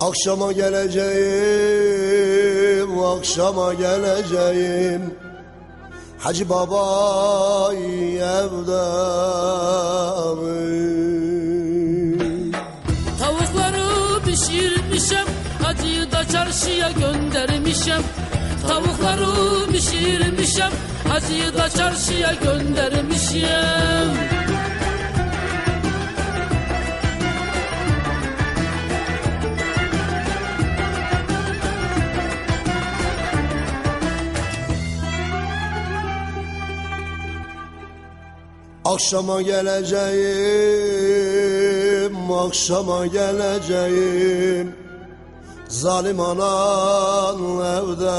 Akşama geleceğim, akşama geleceğim. Hacı baba evde. Tavukları pişirmişem Hacıyı da çarşıya göndermişem Tavukları pişirmişem Hacıyı da çarşıya göndermişem Akşama geleceğim, akşama geleceğim. Zalim anan evde.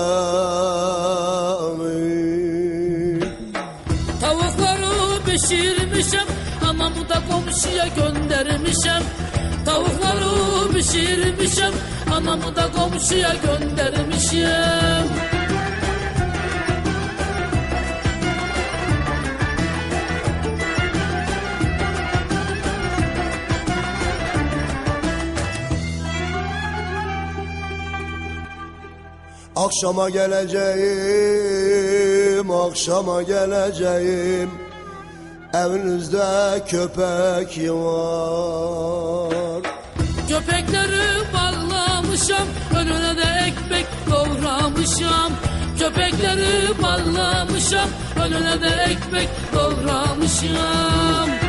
Tavukları pişirmişem Anamı da komşuya göndermişem Tavukları pişirmişem Anamı da komşuya göndermişem Akşama geleceğim, akşama geleceğim. Evinizde köpek var. Köpekleri bağlamışam Önüne de ekmek doğramışam Köpekleri bağlamışam Önüne de ekmek doğramışam